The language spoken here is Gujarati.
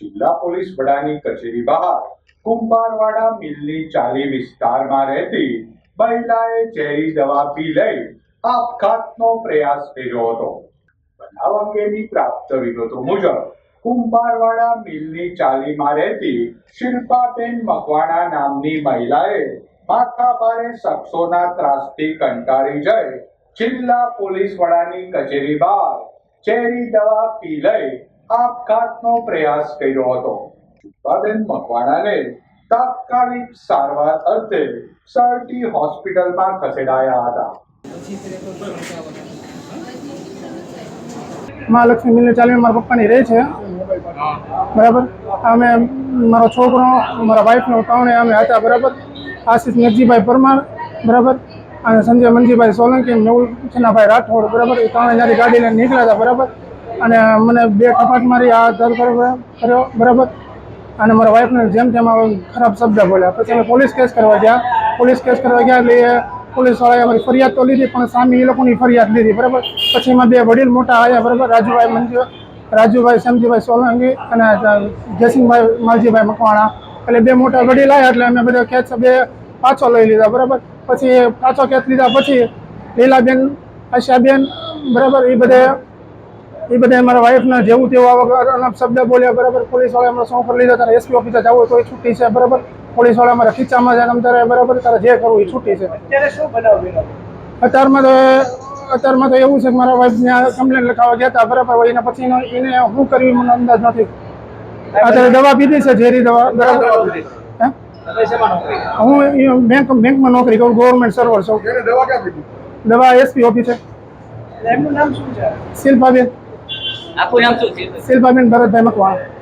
જિલ્લા પોલીસ વડાની કચેરી બહાર કુંભારવાડા મિલની ચાલી વિસ્તારમાં રહેતી મહિલાએ ઝેરી દવા પી લઈ આપઘાતનો પ્રયાસ કર્યો હતો. બનાવ અંગેની પ્રાપ્ત વિગતો મુજબ કુંભારવાડા મિલની ચાલીમાં રહેતી શિલ્પાબેન મકવાણા નામની મહિલાએ માથાભારે શખ્સોના ત્રાસથી કંટાળી જઈ જિલ્લા પોલીસ વડાની કચેરી બહાર ઝેરી દવા પી લઈ આપઘાતનો પ્રયાસ કર્યો હતો. શિલ્પાબેન મકવાણાને તાત્કાલિક સારવાર અર્થે સરટી હોસ્પિટલમાં ખસેડાયા હતા. મહાલક્ષ્મી મિલને ચાલીને મારા પપ્પાની રહે છે. બરાબર? અમે મારો છોકરો, મારા વાઈફનો ત્રણે અમે હતા, બરાબર? આશીષ નરજીભાઈ પરમાર, બરાબર? અને સંજય મનજીભાઈ સોલંકી, મેહુલ છનાભાઈ રાઠોડ, બરાબર? એ ત્રણે જ્યારે ગાડી લઈને નીકળ્યા હતા, બરાબર? અને મને બે કપાટ મારી આ દર કર્યો બરાબર? અને મારા વાઈફને જેમ તેમ ખરાબ શબ્દ બોલ્યા. પછી અમે પોલીસ કેસ કરવા ગયા. પોલીસ કેસ કરવા ગયા એટલે પોલીસવાળાએ અમારી ફરિયાદ તો લીધી, પણ સામે એ લોકોની ફરિયાદ લીધી, બરાબર? પછી એમાં બે વડીલ મોટા આવ્યા, બરાબર? રાજુભાઈ મંજુ, રાજુભાઈ સમજીભાઈ સોલંકી અને જયસિંહભાઈ માલજીભાઈ મકવાણા. એટલે બે મોટા વડીલ આવ્યા એટલે અમે બધા કેચ બે પાછો લઈ લીધા, બરાબર? પછી પાછો કેચ લીધા પછી લીલાબેન, આશાબેન, બરાબર? એ બધે એ બધા મારા વાઈફના જેવું તેવું અનાપ શબ્દ બોલ્યા બરાબર? પોલીસવાળા અમારા સોંપર લીધા તારે એસપી ઓફિસે જવું તો એ છૂટી છે બરાબર? પોલીસવાળા મારા અમારા ખીચામાં જાય તારે બરાબર? તારે જે કરવું એ છૂટી છે. અત્યારે શું અત્યારમાં તો અત્યારમાં તો એવું છે કે મારા વાઈફ ત્યાં કમ્પ્લેન લખાવવા ગયા હતા બરાબર? હોય એના પછી એને શું કર્યું મને અંદાજ નથી. અત્યારે દવા પીધી છે ઝેરી દવા બરાબર? હે? બેંક બેંકમાં નોકરી કરું? ગવર્મેન્ટ સર્વર છું. દવા ક્યાં પીધી? દવા એસપી ઓફિસે એમનું નામ શું છે? શિલ્પાબેન. આખું નામ શું છે? શિલ્પાબેન ભરતભાઈ મકવાણા.